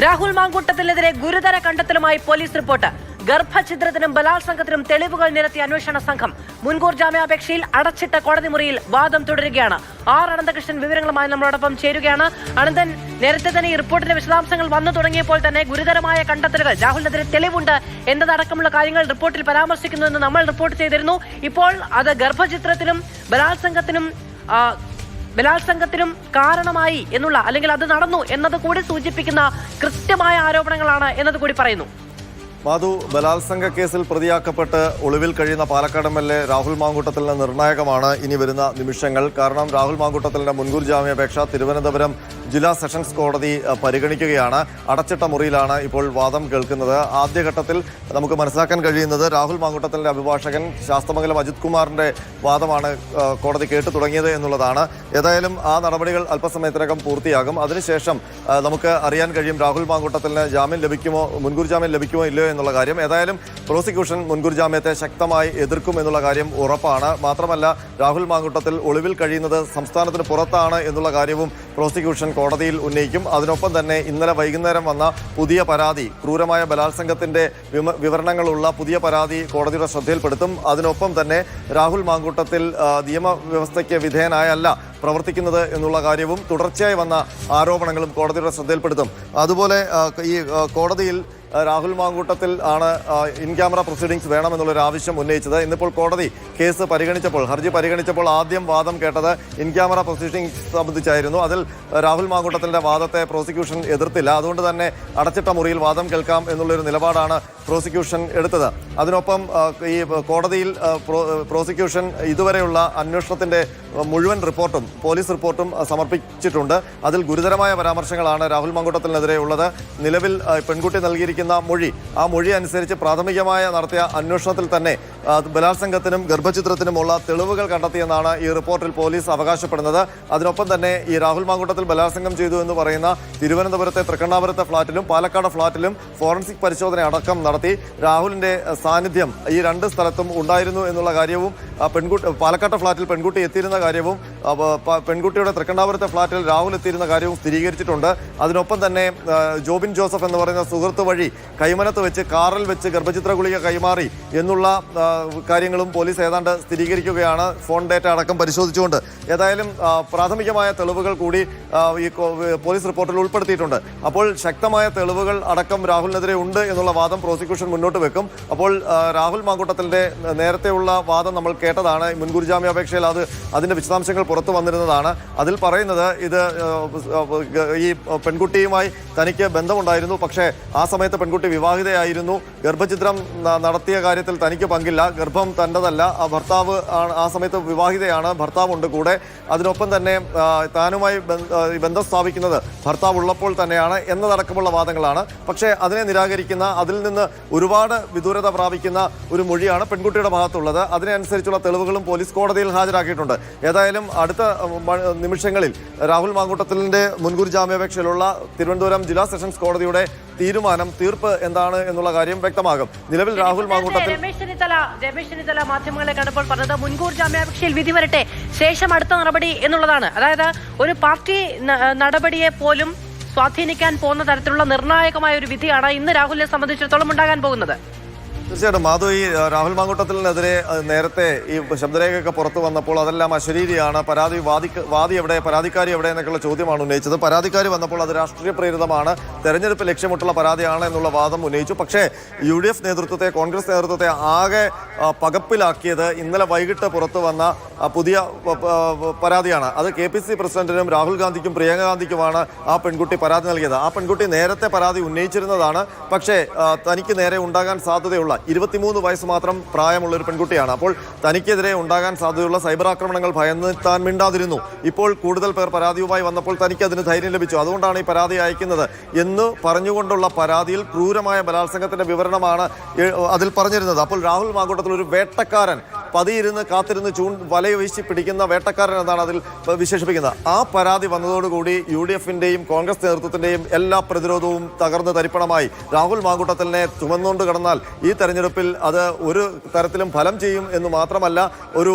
രാഹുൽ മാങ്കൂട്ടത്തിനെതിരെ ഗുരുതര കണ്ടെത്തലുമായി police report. ഗർഭഛിദ്രത്തിനും ബലാത്സംഗത്തിനും തെളിവുകൾ നിരത്തിയ അന്വേഷണ സംഘം മുൻകൂർ ജാമ്യാപേക്ഷയിൽ അടച്ചിട്ട കോടതി മുറിയിൽ വാദം തുടരുകയാണ്. ആർ അനന്തകൃഷ്ണൻ വിവരങ്ങളുമായി നമ്മളോടൊപ്പം ചേരുകയാണ്. അനന്തൻ നേരത്തെ തന്നെ ഈ റിപ്പോർട്ടിന്റെ വിശദാംശങ്ങൾ വന്നു തുടങ്ങിയപ്പോൾ തന്നെ ഗുരുതരമായ കണ്ടെത്തലുകൾ രാഹുലിനെതിരെ തെളിവുണ്ട് എന്നതടക്കമുള്ള കാര്യങ്ങൾ റിപ്പോർട്ടിൽ പരാമർശിക്കുന്നു എന്ന് നമ്മൾ റിപ്പോർട്ട് ചെയ്തിരുന്നു. ഇപ്പോൾ അത് ഗർഭചിത്രത്തിനും ബലാത്സംഗത്തിനും ബലാത്സംഗത്തിനും കാരണമായി എന്നുള്ള അല്ലെങ്കിൽ അത് നടന്നു എന്നത് കൂടി സൂചിപ്പിക്കുന്ന കൃത്യമായ ആരോപണങ്ങളാണ് എന്നത് കൂടി പറയുന്നു. മാധു ബലാത്സംഗ കേസിൽ പ്രതിയാക്കപ്പെട്ട് ഒളിവിൽ കഴിയുന്ന Palakkad M L A Rahul മാങ്കൂട്ടത്തലിന് നിർണായകമാണ് ഇനി വരുന്ന നിമിഷങ്ങൾ. കാരണം രാഹുൽ മാങ്കൂട്ടത്തലിന്റെ മുൻകൂർ ജാമ്യാപേക്ഷ തിരുവനന്തപുരം ജില്ലാ സെഷൻസ് കോടതി പരിഗണിക്കുകയാണ്. അടച്ചിട്ട മുറിയിലാണ് ഇപ്പോൾ വാദം കേൾക്കുന്നത്. ആദ്യഘട്ടത്തിൽ നമുക്ക് മനസ്സിലാക്കാൻ കഴിയുന്നത് രാഹുൽ മാങ്കൂട്ടത്തലിന്റെ അഭിഭാഷകൻ ശാസ്തമംഗലം അജിത് കുമാറിന്റെ വാദമാണ് കോടതി കേട്ടു തുടങ്ങിയത് എന്നുള്ളതാണ്. ഏതായാലും ആ നടപടികൾ അല്പസമയത്തിനകം പൂർത്തിയാകും. അതിനുശേഷം നമുക്ക് അറിയാൻ കഴിയും രാഹുൽ മാങ്കൂട്ടത്തലിന് ജാമ്യം ലഭിക്കുമോ മുൻകൂർ ജാമ്യം ലഭിക്കുമോ ഇല്ലയോ എന്നുള്ള കാര്യം. ഏതായാലും പ്രോസിക്യൂഷൻ മുൻകൂർ ജാമ്യത്തെ ശക്തമായി എതിർക്കും എന്നുള്ള കാര്യം ഉറപ്പാണ്. മാത്രമല്ല രാഹുൽ മാങ്കൂട്ടത്തിൽ ഒളിവിൽ കഴിയുന്നത് സംസ്ഥാനത്തിന് പുറത്താണ് എന്നുള്ള കാര്യവും പ്രോസിക്യൂഷൻ കോടതിയിൽ ഉന്നയിക്കും. അതിനൊപ്പം തന്നെ ഇന്നലെ വൈകുന്നേരം വന്ന പുതിയ പരാതി ക്രൂരമായ ബലാത്സംഗത്തിന്റെ വിവരണങ്ങളുള്ള പുതിയ പരാതി കോടതിയുടെ ശ്രദ്ധയിൽപ്പെടുത്തും. അതിനൊപ്പം തന്നെ രാഹുൽ മാങ്കൂട്ടത്തിൽ നിയമവ്യവസ്ഥയ്ക്ക് വിധേയനായല്ല പ്രവർത്തിക്കുന്നത് എന്നുള്ള കാര്യവും തുടർച്ചയായി വന്ന ആരോപണങ്ങളും കോടതിയുടെ ശ്രദ്ധയിൽപ്പെടുത്തും. അതുപോലെ ഈ കോടതിയിൽ രാഹുൽ മാങ്കൂട്ടത്തിൽ ആണ് ഇൻ ക്യാമറ പ്രൊസീഡിങ്സ് വേണമെന്നുള്ളൊരു ആവശ്യം ഉന്നയിച്ചത്. ഇന്നിപ്പോൾ കോടതി കേസ് പരിഗണിച്ചപ്പോൾ ഹർജി പരിഗണിച്ചപ്പോൾ ആദ്യം വാദം കേട്ടത് ഇൻ ക്യാമറ പ്രൊസീഡിങ്സ് സംബന്ധിച്ചായിരുന്നു. അതിൽ രാഹുൽ മാങ്കൂട്ടത്തിന്റെ വാദത്തെ പ്രോസിക്യൂഷൻ എതിർത്തില്ല. അതുകൊണ്ട് തന്നെ അടച്ചിട്ട മുറിയിൽ വാദം കേൾക്കാം എന്നുള്ളൊരു നിലപാടാണ് പ്രോസിക്യൂഷൻ എടുത്തത്. അതിനൊപ്പം ഈ കോടതിയിൽ പ്രോസിക്യൂഷൻ ഇതുവരെയുള്ള അന്വേഷണത്തിന്റെ മുഴുവൻ റിപ്പോർട്ടും പോലീസ് റിപ്പോർട്ടും സമർപ്പിച്ചിട്ടുണ്ട്. അതിൽ ഗുരുതരമായ പരാമർശങ്ങളാണ് രാഹുൽ മാങ്കൂട്ടത്തിനെതിരെ ഉള്ളത്. നിലവിൽ പെൺകുട്ടി നൽകിയിരിക്കുന്ന മൊഴി. ആ മൊഴി അനുസരിച്ച് പ്രാഥമികമായ നടത്തിയ അന്വേഷണത്തിൽ തന്നെ ബലാത്സംഗത്തിനും ഗർഭചിത്രത്തിനുമുള്ള തെളിവുകൾ കണ്ടെത്തിയെന്നാണ് ഈ റിപ്പോർട്ടിൽ പോലീസ് അവകാശപ്പെടുന്നത്. അതിനൊപ്പം തന്നെ ഈ രാഹുൽ മാങ്കൂട്ടത്തിൽ ബലാത്സംഗം ചെയ്തു എന്ന് പറയുന്ന തിരുവനന്തപുരത്തെ തൃക്കണ്ണാപുരത്തെ ഫ്ളാറ്റിലും പാലക്കാട് ഫ്ളാറ്റിലും ഫോറൻസിക് പരിശോധന അടക്കം നടത്തി. രാഹുലിന്റെ സാന്നിധ്യം ഈ രണ്ട് സ്ഥലത്തും ഉണ്ടായിരുന്നു എന്നുള്ള കാര്യവും പെൺകുട്ടി പാലക്കാട്ടെ ഫ്ളാറ്റിൽ പെൺകുട്ടി എത്തിയിരുന്ന കാര്യവും പെൺകുട്ടിയുടെ തൃക്കണ്ണാപുരത്തെ ഫ്ളാറ്റിൽ രാഹുൽ എത്തിയിരുന്ന കാര്യവും സ്ഥിരീകരിച്ചിട്ടുണ്ട്. അതിനൊപ്പം തന്നെ ജോബിൻ ജോസഫ് എന്ന് പറയുന്ന സുഹൃത്ത് വഴി കൈമനത്ത് വെച്ച് കാറിൽ വെച്ച് ഗർഭചിത്ര ഗുളിക കൈമാറി എന്നുള്ള കാര്യങ്ങളും പോലീസ് ഏതാണ്ട് സ്ഥിരീകരിക്കുകയാണ്. ഫോൺ ഡേറ്റ അടക്കം പരിശോധിച്ചുകൊണ്ട്. ഏതായാലും പ്രാഥമികമായ തെളിവുകൾ കൂടി ഈ പോലീസ് റിപ്പോർട്ടിൽ ഉൾപ്പെടുത്തിയിട്ടുണ്ട്. അപ്പോൾ ശക്തമായ തെളിവുകൾ അടക്കം രാഹുലിനെതിരെ ഉണ്ട് എന്നുള്ള വാദം പ്രോസിക്യൂഷൻ മുന്നോട്ട് വെക്കും. അപ്പോൾ രാഹുൽ മാങ്കൂട്ടത്തിന്റെ നേരത്തെയുള്ള വാദം നമ്മൾ കേട്ടതാണ്. മുൻകൂർ ജാമ്യാപേക്ഷയിൽ അത് അതിന്റെ വിശദാംശങ്ങൾ പുറത്തു വന്നിരുന്നതാണ്. അതിൽ പറയുന്നത് ഇത് ഈ പെൺകുട്ടിയുമായി തനിക്ക് ബന്ധമുണ്ടായിരുന്നു. പക്ഷേ ആ സമയത്ത് പെൺകുട്ടി വിവാഹിതയായിരുന്നു. ഗർഭചിത്രം നടത്തിയ കാര്യത്തിൽ തനിക്ക് പങ്കില്ല. ഗർഭം തന്റെതല്ല. ആ ഭർത്താവ് ആണ് ആ സമയത്ത് വിവാഹിതയാണ്. ഭർത്താവുണ്ട് കൂടെ. അതിനൊപ്പം തന്നെ താനുമായി ബന്ധ- സ്ഥാപിക്കുന്നത് ഭർത്താവ് ഉള്ളപ്പോൾ തന്നെയാണ് എന്നതടക്കമുള്ള വാദങ്ങളാണ്. പക്ഷേ അതിനെ നിരാകരിക്കുന്ന അതിൽ നിന്ന് ഒരുപാട് വിദൂരത പ്രാപിക്കുന്ന ഒരു മൊഴിയാണ് പെൺകുട്ടിയുടെ ഭാഗത്തുള്ളത്. അതിനനുസരിച്ചുള്ള തെളിവുകളും പോലീസ് കോടതിയിൽ ഹാജരാക്കിയിട്ടുണ്ട്. ഏതായാലും അടുത്ത നിമിഷങ്ങളിൽ രാഹുൽ മാങ്കൂട്ടത്തിലിന്റെ മുൻകൂർ ജാമ്യാപേക്ഷയിലുള്ള തിരുവനന്തപുരം ജില്ലാ സെഷൻസ് കോടതിയുടെ തീരുമാനം തീർപ്പ് എന്താണ് എന്നുള്ള കാര്യം വ്യക്തമാകും. നിലവിൽ രാഹുൽ മാങ്കൂട്ടത്തിൽ രമേശ് ചെന്നിത്തല മാധ്യമങ്ങളെ കണ്ടപ്പോൾ പറഞ്ഞത് മുൻകൂർ ജാമ്യാപേക്ഷയിൽ വിധി വരട്ടെ ശേഷം അടുത്ത നടപടി എന്നുള്ളതാണ്. അതായത് ഒരു പാർട്ടി നടപടിയെ പോലും സ്വാധീനിക്കാൻ പോകുന്ന തരത്തിലുള്ള നിർണായകമായ ഒരു വിധിയാണ് ഇന്ന് രാഹുലിനെ സംബന്ധിച്ചിടത്തോളം ഉണ്ടാകാൻ പോകുന്നത്. തീർച്ചയായിട്ടും മാധു ഈ രാഹുൽ മാങ്കൂട്ടത്തിനെതിരെ നേരത്തെ ഈ ശബ്ദരേഖയൊക്കെ പുറത്തു വന്നപ്പോൾ അതെല്ലാം അശരീരിയാണ്. പരാതി വാദി വാദി എവിടെ പരാതിക്കാരി എവിടെ എന്നൊക്കെയുള്ള ചോദ്യമാണ് ഉന്നയിച്ചത്. പരാതിക്കാരി വന്നപ്പോൾ അത് രാഷ്ട്രീയ പ്രേരിതമാണ്. തെരഞ്ഞെടുപ്പ് ലക്ഷ്യമിട്ടുള്ള പരാതിയാണ് എന്നുള്ള വാദം ഉന്നയിച്ചു. പക്ഷേ യു ഡി എഫ് നേതൃത്വത്തെ കോൺഗ്രസ് നേതൃത്വത്തെ ആകെ പകപ്പിലാക്കിയത് ഇന്നലെ വൈകിട്ട് പുറത്തു വന്ന പുതിയ പരാതിയാണ്. അത് കെ പി സി പ്രസിഡന്റിനും രാഹുൽ ഗാന്ധിക്കും പ്രിയങ്ക ഗാന്ധിക്കുമാണ് ആ പെൺകുട്ടി പരാതി നൽകിയത്. ആ പെൺകുട്ടി നേരത്തെ പരാതി ഉന്നയിച്ചിരുന്നതാണ്. പക്ഷേ തനിക്ക് നേരെ ഉണ്ടാകാൻ സാധ്യതയുള്ള ഇരുപത്തിമൂന്ന് വയസ്സ് മാത്രം പ്രായമുള്ള ഒരു പെൺകുട്ടിയാണ്. അപ്പോൾ തനിക്കെതിരെ ഉണ്ടാകാൻ സാധ്യതയുള്ള സൈബർ ആക്രമണങ്ങൾ ഭയന്ന് താൻ മിണ്ടാതിരുന്നു. ഇപ്പോൾ കൂടുതൽ പേർ പരാതിയുമായി വന്നപ്പോൾ തനിക്ക് അതിന് ധൈര്യം ലഭിച്ചു. അതുകൊണ്ടാണ് ഈ പരാതി അയക്കുന്നത് എന്ന് പറഞ്ഞുകൊണ്ടുള്ള പരാതിയിൽ ക്രൂരമായ ബലാത്സംഗത്തിന്റെ വിവരണമാണ് അതിൽ പറഞ്ഞിരുന്നത്. അപ്പോൾ രാഹുൽ മാങ്കൂട്ടത്തിൽ ഒരു വേട്ടക്കാരൻ പതിയിരുന്ന് കാത്തിരുന്ന് ചൂൺ വലയ വീശി പിടിക്കുന്ന വേട്ടക്കാരൻ എന്നാണ് അതിൽ വിശേഷിപ്പിക്കുന്നത്. ആ പരാതി വന്നതോടുകൂടി യു ഡി എഫിന്റെയും കോൺഗ്രസ് നേതൃത്വത്തിന്റെയും എല്ലാ പ്രതിരോധവും തകർന്ന് തരിപ്പണമായി. രാഹുൽ മാങ്കുട്ടത്തലിനെ ചുമന്നുകൊണ്ട് കടന്നാൽ ഈ തെരഞ്ഞെടുപ്പിൽ അത് ഒരു തരത്തിലും ഫലം ചെയ്യും എന്ന് മാത്രമല്ല ഒരു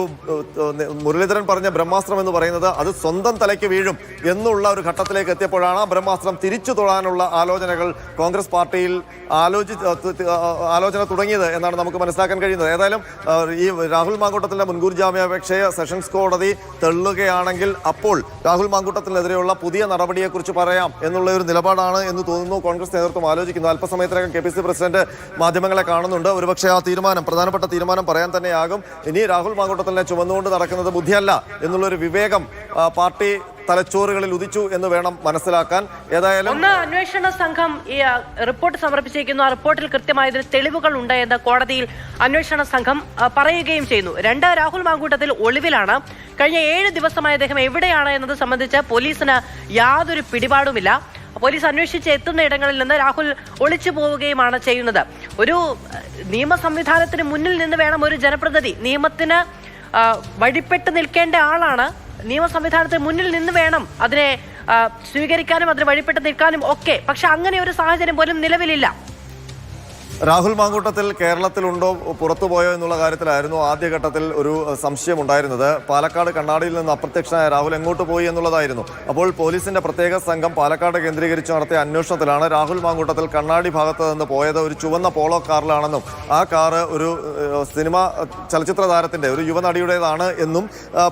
മുരളീധരൻ പറഞ്ഞ ബ്രഹ്മാസ്ത്രം എന്ന് പറയുന്നത് അത് സ്വന്തം തലയ്ക്ക് വീഴും എന്നുള്ള ഒരു ഘട്ടത്തിലേക്ക് എത്തിയപ്പോഴാണ് ആ ബ്രഹ്മാസ്ത്രം തിരിച്ചു തൊഴാനുള്ള ആലോചനകൾ കോൺഗ്രസ് പാർട്ടിയിൽ ആലോചി ആലോചന തുടങ്ങിയത് എന്നാണ് നമുക്ക് മനസ്സിലാക്കാൻ കഴിയുന്നത്. ഏതായാലും ഈ രാഹുൽ മാങ്കൂട്ടത്തിന്റെ മുൻകൂർ ജാമ്യാപേക്ഷയെ സെഷൻസ് കോടതി തള്ളുകയാണെങ്കിൽ അപ്പോൾ രാഹുൽ മാങ്കൂട്ടത്തിനെതിരെയുള്ള പുതിയ നടപടിയെക്കുറിച്ച് പറയാം എന്നുള്ള ഒരു നിലപാടാണ് എന്ന് തോന്നുന്നു. കോൺഗ്രസ് നേതൃത്വം ആലോചിക്കുന്നു. അല്പസമയത്തിനകം കെ പി സി പ്രസിഡന്റ് മാധ്യമങ്ങളെ കാണുന്നുണ്ട്. ഒരുപക്ഷെ ആ തീരുമാനം പ്രധാനപ്പെട്ട തീരുമാനം പറയാൻ തന്നെയാകും. ഇനി രാഹുൽ മാങ്കൂട്ടത്തിനെ ചുമന്നുകൊണ്ട് നടക്കുന്നത് ബുദ്ധിയല്ല എന്നുള്ളൊരു വിവേകം പാർട്ടി തലച്ചോറുകളിൽ ഉദിച്ചു എന്ന് വേണം മനസ്സിലാക്കാൻ. ഏതായാലും ഒന്ന് അന്വേഷണ സംഘം ഈ റിപ്പോർട്ട് സമർപ്പിച്ചിരിക്കുന്നു. ആ റിപ്പോർട്ടിൽ കൃത്യമായ തെളിവുകൾ ഉണ്ട് എന്ന് കോടതിയിൽ അന്വേഷണ സംഘം പറയുകയും ചെയ്യുന്നു. രണ്ട് രാഹുൽ മാങ്കൂട്ടത്തിൽ ഒളിവിലാണ്. കഴിഞ്ഞ ഏഴ് ദിവസമായി അദ്ദേഹം എവിടെയാണ് എന്നത് സംബന്ധിച്ച് പോലീസിന് യാതൊരു പിടിപാടുമില്ല. പോലീസ് അന്വേഷിച്ച് എത്തുന്ന ഇടങ്ങളിൽ നിന്ന് രാഹുൽ ഒളിച്ചു പോവുകയുമാണ് ചെയ്യുന്നത്. ഒരു നിയമ സംവിധാനത്തിന് മുന്നിൽ നിന്ന് വേണം ഒരു ജനപ്രതിനിധി. നിയമത്തിന് വഴിപ്പെട്ട് നിൽക്കേണ്ട ആളാണ്. നിയമ സംവിധാനത്തിന് മുന്നിൽ നിന്ന് വേണം അതിനെ സ്വീകരിക്കാനും അതിന് വഴിപ്പെട്ട് നിൽക്കാനും ഒക്കെ. പക്ഷെ അങ്ങനെ ഒരു സാഹചര്യം പോലും നിലവിലില്ല. രാഹുൽ മാങ്കൂട്ടത്തിൽ കേരളത്തിലുണ്ടോ പുറത്തുപോയോ എന്നുള്ള കാര്യത്തിലായിരുന്നു ആദ്യഘട്ടത്തിൽ ഒരു സംശയം ഉണ്ടായിരുന്നത് പാലക്കാട് കണ്ണാടിയിൽ നിന്ന് അപ്രത്യക്ഷനായ രാഹുൽ എങ്ങോട്ട് പോയി എന്നുള്ളതായിരുന്നു. അപ്പോൾ പോലീസിന്റെ പ്രത്യേക സംഘം പാലക്കാട് കേന്ദ്രീകരിച്ച് നടത്തിയ അന്വേഷണത്തിലാണ് രാഹുൽ മാങ്കൂട്ടത്തിൽ കണ്ണാടി ഭാഗത്ത് നിന്ന് പോയത് ഒരു ചുവന്ന പോളോ കാറിലാണെന്നും ആ കാറ് ഒരു സിനിമ ചലച്ചിത്ര താരത്തിന്റെ ഒരു യുവനടിയുടേതാണ് എന്നും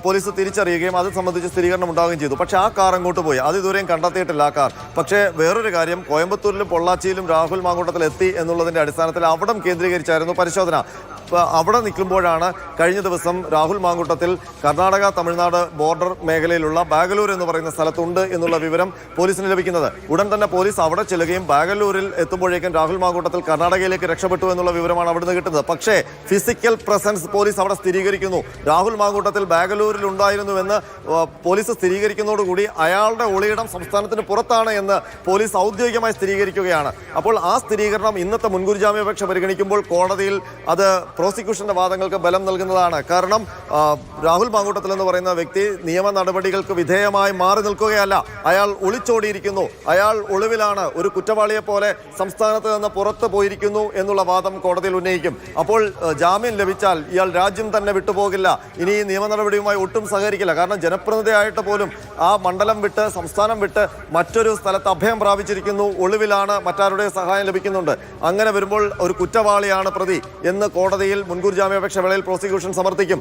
പോലീസ് തിരിച്ചറിയുകയും അത് സംബന്ധിച്ച് സ്ഥിരീകരണം ഉണ്ടാവുകയും ചെയ്തു. പക്ഷേ ആ കാർ എങ്ങോട്ട് പോയി? അത് ഇതുവരെയും കണ്ടെത്തിയിട്ടില്ല ആ കാർ. പക്ഷേ വേറൊരു കാര്യം കോയമ്പത്തൂരിലും പൊള്ളാച്ചിയിലും രാഹുൽ മാങ്കൂട്ടത്തിൽ എത്തി എന്നുള്ളതിന്റെ അടിസ്ഥാനത്തിൽ അവിടം കേന്ദ്രീകരിച്ചായിരുന്നു പരിശോധന. അവിടെ നിൽക്കുമ്പോഴാണ് കഴിഞ്ഞ ദിവസം രാഹുൽ മാങ്കൂട്ടത്തിൽ കർണാടക തമിഴ്നാട് ബോർഡർ മേഖലയിലുള്ള ബാഗലൂർ എന്ന് പറയുന്ന സ്ഥലത്തുണ്ട് എന്നുള്ള വിവരം പോലീസിന് ലഭിക്കുന്നത്. ഉടൻ തന്നെ പോലീസ് അവിടെ ചെല്ലുകയും ബാഗലൂരിൽ എത്തുമ്പോഴേക്കും രാഹുൽ മാങ്കൂട്ടത്തിൽ കർണാടകയിലേക്ക് രക്ഷപ്പെട്ടു എന്നുള്ള വിവരമാണ് അവിടുന്ന് കിട്ടുന്നത്. പക്ഷേ ഫിസിക്കൽ പ്രസൻസ് പോലീസ് അവിടെ സ്ഥിരീകരിക്കുന്നു. രാഹുൽ മാങ്കൂട്ടത്തിൽ ബാഗലൂരിൽ ഉണ്ടായിരുന്നുവെന്ന് പോലീസ് സ്ഥിരീകരിക്കുന്നതോടുകൂടി അയാളുടെ ഒളിയിടം സംസ്ഥാനത്തിന് പുറത്താണ് എന്ന് പോലീസ് ഔദ്യോഗികമായി സ്ഥിരീകരിക്കുകയാണ്. അപ്പോൾ ആ സ്ഥിരീകരണം ഇന്നത്തെ മുൻകൂർ ജാമ്യാപേക്ഷ പരിഗണിക്കുമ്പോൾ കോടതിയിൽ അത് പ്രോസിക്യൂഷന്റെ വാദങ്ങൾക്ക് ബലം നൽകുന്നതാണ്. കാരണം രാഹുൽ മാങ്കൂട്ടത്തിൽ എന്ന് പറയുന്ന വ്യക്തി നിയമ നടപടികൾക്ക് വിധേയമായി മാറി നിൽക്കുകയല്ല. അയാൾ ഒളിച്ചോടിയിരിക്കുന്നു. അയാൾ ഒളിവിലാണ്. ഒരു കുറ്റവാളിയെ പോലെ സംസ്ഥാനത്ത് നിന്ന് പുറത്തു പോയിരിക്കുന്നു എന്നുള്ള വാദം കോടതിയിൽ ഉന്നയിക്കും. അപ്പോൾ ജാമ്യം ലഭിച്ചാൽ ഇയാൾ രാജ്യം തന്നെ വിട്ടുപോകില്ല. ഇനി നിയമ നടപടിയുമായി ഒട്ടും സഹകരിക്കില്ല. കാരണം ജനപ്രതിനിധിയായിട്ട് പോലും ആ മണ്ഡലം വിട്ട് സംസ്ഥാനം വിട്ട് മറ്റൊരു സ്ഥലത്ത് അഭയം പ്രാപിച്ചിരിക്കുന്നു. ഒളിവിലാണ് മറ്റാരുടെ സഹായം ലഭിക്കുന്നുണ്ട്. അങ്ങനെ വരുമ്പോൾ ഒരു കുറ്റവാളിയാണ് പ്രതി എന്ന് കോടതിയിൽ മുൻകൂർ ജാമ്യാപേക്ഷ വേളയിൽ പ്രോസിക്യൂഷൻ സമർത്ഥിക്കും